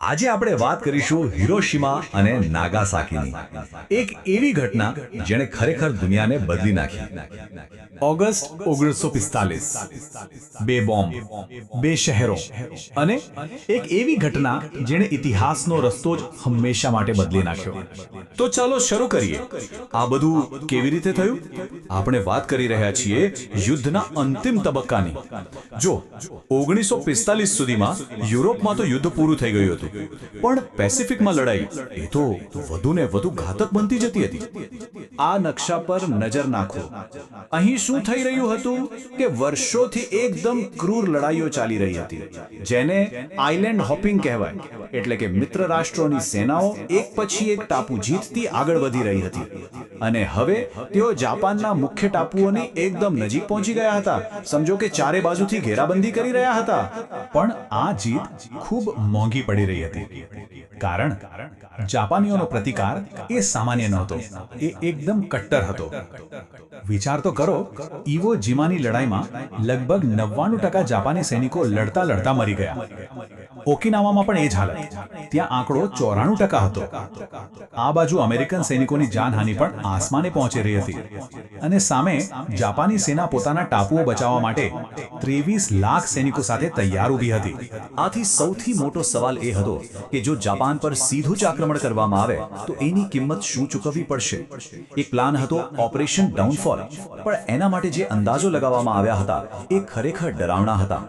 આજે આપણે વાત કરીશું હિરોશિમા અને નાગાસાકીની. એક એવી ઘટના જેણે ખરેખર દુનિયાને બદલી નાખી. ઓગસ્ટ ઓગણીસો પિસ્તાલીસ. બે બોમ્બ, બે શહેરો અને એક એવી ઘટના જેણે ઇતિહાસનો રસ્તો જ હંમેશા માટે બદલી નાખ્યો. તો ચાલો શરૂ કરીએ. આ બધું કેવી રીતે થયું? આપણે વાત કરી રહ્યા છીએ યુદ્ધના અંતિમ તબક્કાની. જો ઓગણીસો પિસ્તાલીસ સુધીમાં યુરોપમાં તો યુદ્ધ પૂરું થઈ ગયું હતું. પણ પેસિફિકમાં લડાઈ. એ તો વધુ ને વધુ ઘાતક બનતી જતી હતી. આ નકશા પર નજર નાખો. અહીં શું થઈ રહ્યું હતું કે વર્ષોથી એકદમ ક્રૂર લડાઈઓ ચાલી રહી હતી, જેને આઇલેન્ડ હોપિંગ કહેવાય. એટલે કે મિત્ર રાષ્ટ્રોની સેનાઓ એક પછી એક ટાપુ જીતતી આગળ વધી રહી હતી. અને હવે તેઓ જાપાનના મુખ્ય ટાપુઓની એકદમ નજીક પહોંચી ગયા હતા. સમજો કે ચારે બાજુથી ઘેરાબંધી કરી રહ્યા હતા. પણ આ જીત ખૂબ મોંઘી પડી રહી હતી. કારણ, જાપાનીઓનો પ્રતિકાર એ સામાન્ય નહોતો. એ એકદમ કટ્ટર હતો. વિચાર તો કરો, ઈવો જીમાની લડાઈમાં લગભગ નવ્વાણું ટકા જાપાની સૈનિકો લડતા લડતા મરી ગયા. ઓકિનાવામાં પણ એ જ હાલત ત્યાં આંકડો ચોરાણું ટકા હતો. આ બાજુ અમેરિકન સૈનિકોની જાનહાનિ પણ આસમાને પહોંચી રહી હતી. અને સામે જાપાની સેના પોતાના ટાપુઓ બચાવવા માટે ત્રેવીસ લાખ સૈનિકો સાથે તૈયાર ઊભી હતી. આથી સૌથી મોટો સવાલ એ હતો કે જો જાપાન પર સીધું જ આક્રમણ કરવામાં આવે, તો એની કિંમત શું ચૂકવવી પડશે? એક પ્લાન હતો ઓપરેશન ડાઉનફોલ. પણ એના માટે જે અંદાજો લગાવવામાં આવ્યા હતા, એ ખરેખર ડરાવણા હતા.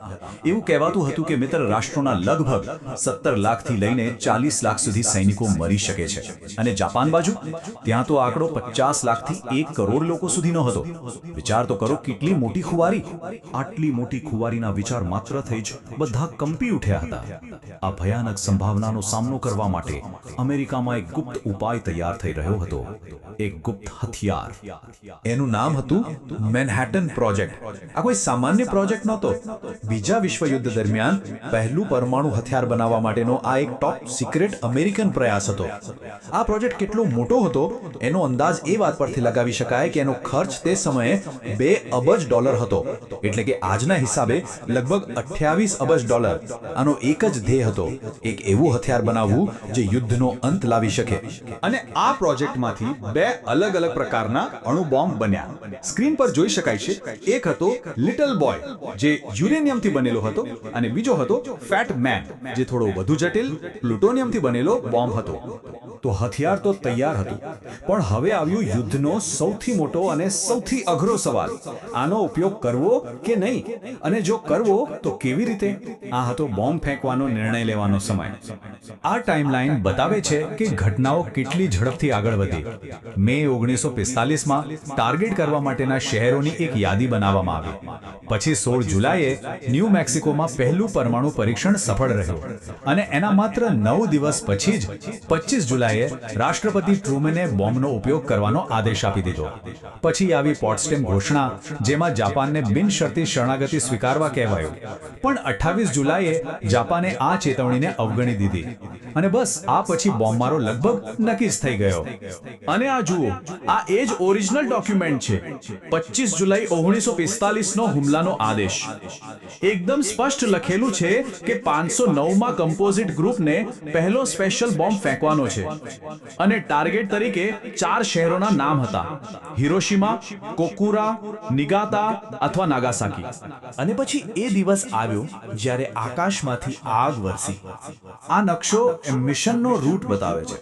એવું કહેવાતું હતું કે મિત્ર, રાષ્ટ્રોના લગભગ સત્તર લાખથી લઈને ચાલીસ લાખ સુધી સૈનિકો મરી શકે છે. અને જાપાન બાજુ? ત્યાં તો આંકડો પચાસ લાખથી એક કરોડ લોકો સુધીનો હતો. વિચાર તો કરો કેટલી મોટી ખુવારી. આટલી મોટી ખુવારીના વિચાર માત્ર થઈ જ બધા કંપી ઉઠ્યા હતા. આ ભયાનક સંભાવનાનો સામનો કરવા માટે અમેરિકામાં એક ગુપ્ત ઉપાય તૈયાર થઈ રહ્યો હતો. એક ગુપ્ત હથિયાર. એનું નામ હતું મેનહેટન પ્રોજેક્ટ આ કોઈ સામાન્ય પ્રોજેક્ટ નહોતો. બીજા વિશ્વયુદ્ધ દરમિયાન પહેલું પરમાણુ હથિયાર બનાવવા માટેનો આ એક ટોપ સિક્રેટ અમેરિકન પ્રયાસ હતો. આ પ્રોજેક્ટ કેટલો મોટો હતો, એનો અંદાજ એ વાત પરથી લગાવી શકાય કે એનો ખર્ચ તે સમયે બે અબજ ડોલર હતો. એટલે કે આજના હિસાબે લગભગ અઠ્યાવીસ અબજ ડોલર. આનો એક જ ધ્યેય હતો, એક એવું હથિયાર બનાવવું જે યુદ્ધનો અંત લાવી શકે. અને આ પ્રોજેક્ટમાંથી બે અલગ અલગ પ્રકારના અણુ બોમ્બ બન્યા. સ્ક્રીન પર જોઈ શકાય છે, એક હતો લિટલ બોય જે યુરેનિયમથી બનેલો હતો અને બીજો હતો ફેટ મેન જે થોડો વધુ જટિલ પ્લુટોનિયમથી બનેલો બોમ્બ હતો. તો હથિયાર તો તૈયાર હતું, પણ હવે આવ્યું યુદ્ધનો સૌથી મોટો અને સૌથી અઘરો સવાલ, આનો ઉપયોગ કરવો કે નહીં? અને જો કરવો, તો કેવી રીતે? આ હતો બોમ્બ ફેંકવાનો નિર્ણય લેવાનો સમય. આ ટાઈમલાઈન બતાવે છે કે ઘટનાઓ કેટલી ઝડપથી આગળ વધી. મે ઓગણીસો પિસ્તાલીસમાં ટાર્ગેટ કરવા માટેના શહેરોની એક યાદી બનાવવામાં આવી. પછી સોળ જુલાઈએ ન્યૂ મેક્સિકોમાં પહેલું પરમાણુ પરીક્ષણ સફળ રહ્યું. અને એના માત્ર નવ દિવસ પછી જ પચીસ જુલાઈએ રાષ્ટ્રપતિ ટ્રુમેને બોમ્બનો ઉપયોગ કરવાનો આદેશ આપી દીધો. પછી આવી પોટ્સટેમ ઘોષણા, જેમાં જાપાનને બિનશરતી શરણાગતિ સ્વીકારવા કહેવાયું. પણ અઠ્ઠાવીસ જુલાઈએ જાપાને આ ચેતવણીને અવગણી દીધી. અને બસ, આ પછી બોમ્બમારો લગભગ નક્કી જ થઈ ગયો. અને આ જુઓ, આ એ જ ઓરિજિનલ ડોક્યુમેન્ટ છે. પચીસ જુલાઈ ઓગણીસો પિસ્તાલીસ નો હુમલાનો આદેશ. એકદમ સ્પષ્ટ લખેલું છે કે પાંચસો નવમાં કમ્પોઝિટ ગ્રુપને પહેલો સ્પેશિયલ બોમ્બ ફેંકવાનો છે અને ટાર્ગેટ તરીકે ચાર શહેરોના નામ હતા. હિરોશિમા, કોકુરા, નિગાતા અથવા નાગાસાકી. અને પછી એ દિવસ આવ્યો જ્યારે આકાશમાંથી આગ વરસી. આ નકશો મિશનનો રૂટ બતાવે છે.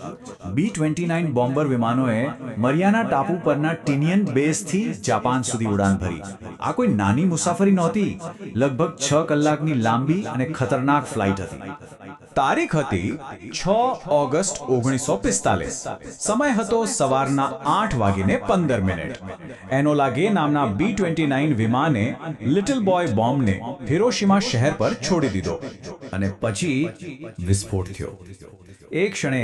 બી ટ્વેન્ટી નાઇન બોમ્બર વિમાનોએ મરિયાના ટાપુ પરના ટિનિયન બેઝથી જાપાન સુધી ઉડાન ભરી. આ કોઈ નાની મુસાફરી નહોતી. લગભગ છ કલાકની લાંબી અને ખતરનાક ફ્લાઇટ હતી. તારીખ હતી છ ઓગસ્ટ ઓગણીસો પિસ્તાલીસ સમય હતો સવારના આઠ વાગીને પંદર મિનિટ. એનોલા ગે નામના બી ટ્વેન્ટી નાઇન વિમાને લિટલ બોય બોમ્બને હિરોશિમા શહેર પર છોડી દીધો અને પછી વિસ્ફોટ થયો. એક ક્ષણે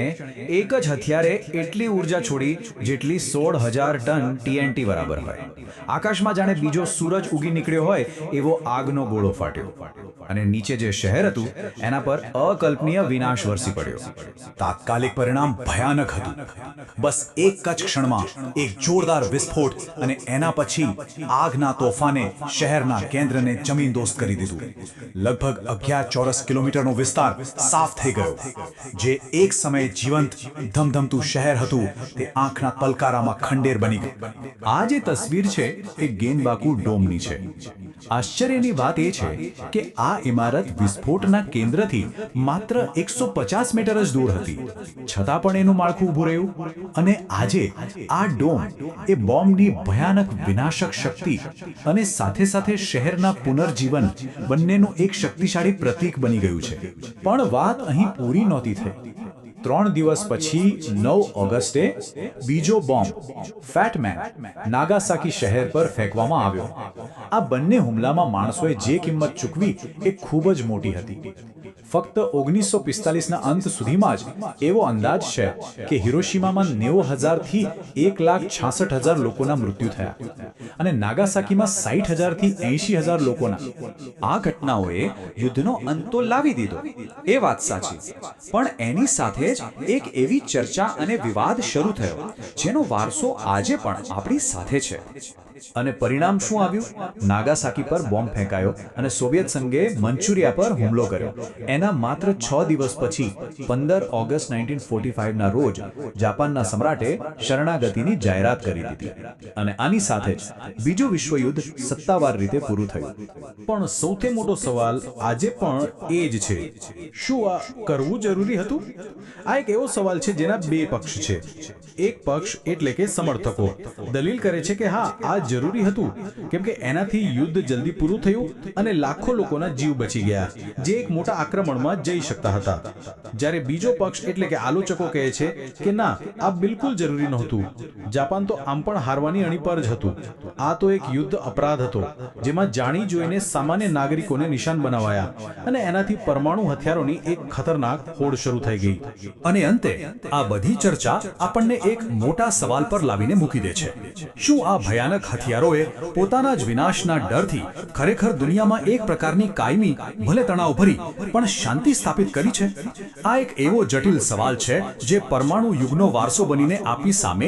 એક જ હથિયારે એટલી ઊર્જા છોડી જેટલી સોળ હજાર ટન ટીએનટી બરાબર હોય. આકાશમાં જાણે બીજો સૂરજ ઉગી નીકળ્યો હોય એવો આગનો ગોળો ફાટ્યો. અને નીચે જે શહેર હતું, એના પર અકલ્પનીય વિનાશ વરસી પડ્યો. તાત્કાલિક પરિણામ ભયાનક હતું. બસ એક જ ક્ષણમાં એક જોરદાર વિસ્ફોટ અને એના પછી આગના તોફાને શહેરના કેન્દ્રને જમીનદોસ્ત કરી દીધું. લગભગ અગિયાર ચોરસ કિલો કિલોમીટરનો વિસ્તાર સાફ થઈ ગયો, જે એક સમયે જીવંત, ધમધમતું શહેર હતું. તે આંખના પલકારામાં ખંડેર બની ગયું. આ જે તસવીર છે, એ ગેનબાકુ ડોમની છે. આશ્ચર્યની વાત એ છે કે આ ઇમારત વિસ્ફોટના કેન્દ્રથી માત્ર એકસો પચાસ મીટર જ દૂર હતી. છતાં પણ એનું માળખું ઊભું રહ્યું અને આજે આ ડોમ એ બોમ્બની ભયાનક વિનાશક શક્તિ અને સાથે સાથે શહેરના પુનર્જીવન બંનેનું એક શક્તિશાળી પ્રતીક બની ગયું છે. પણ વાત અહીં પૂરી નહોતી થઈ. ત્રણ દિવસ પછી નવ ઓગસ્ટે બીજો બોમ્બ ફેટમેન નાગાસાકી શહેર પર ફેંકવામાં આવ્યો. આ બંને હુમલામાં માણસોએ જે કિંમત ચૂકવી એ ખૂબ જ મોટી હતી. ફક્ત ઓગણીસો પિસ્તાલીસના અંત સુધીમાં જ એવો અંદાજ છે કે હિરોશીમામાં નેવું હજારથી એક લાખ છાસઠ હજાર લોકોના મૃત્યુ થયા અને નાગાસાકીમાં સાઠ હજારથી એંશી હજાર લોકોના. આ ઘટનાઓએ યુદ્ધનો અંત તો લાવી દીધો, એ વાત સાચી. પણ એની સાથે જ એક એવી ચર્ચા અને વિવાદ શરૂ થયો, જેનો વારસો આજે પણ આપણી સાથે છે. અને પરિણામ શું આવ્યું? નાગાસાકી પર બોમ્બ ફેંકાયો અને સોવિયત સંઘે મંચુરિયા પર હુમલો કર્યો. એના માત્ર છ દિવસ પછી, પંદર ઓગસ્ટ નાઇન્ટીન ફોર્ટી ફાઇવના રોજ, જાપાનના સમ્રાટે શરણાગતિની જાહેરાત કરી દીધી. અને આની સાથે બીજું વિશ્વયુદ્ધ સત્તાવાર રીતે પૂરું થયું. પણ સૌથી મોટો સવાલ આજે પણ એ જ છે. શું આ કરવું જરૂરી હતું? આ એક એવો સવાલ છે જેના બે પક્ષ છે. એક પક્ષ એટલે કે સમર્થકો. દલીલ કરે છે કે હા, આ જરૂરી હતું. કેમ કે એનાથી યુદ્ધ જલ્દી પૂરું થયું અને લાખો લોકોના જીવ બચી ગયા, જે એક મોટા આક્રમણમાં જઈ શકતા હતા. જ્યારે બીજો પક્ષ એટલે કે આલોચકો કહે છે કે ના, આ બિલકુલ જરૂરી નહોતું. જાપાન તો આમ પણ હારવાની અણી પર જ હતું. આ તો એક યુદ્ધ અપરાધ હતો, જેમાં જાણી જોઈને સામાન્ય નાગરિકોને નિશાન બનાવાયા અને એનાથી પરમાણુ હથિયારોની એક ખતરનાક હોડ શરૂ થઈ ગઈ. અને અંતે, આ બધી ચર્ચા આપણને એક મોટા સવાલ પર લાવીને મૂકી દે છે. શું આ ભયાનક હથિયારોએ પોતાના જ વિનાશના ડરથી ખરેખર દુનિયામાં એક પ્રકારની કાયમી ભલે તણાવ ભરી, પણ શાંતિ સ્થાપિત કરી છે? આ એક એવો જટિલ સવાલ છે જે પરમાણુ યુગનો વારસો બનીને આપણી સામે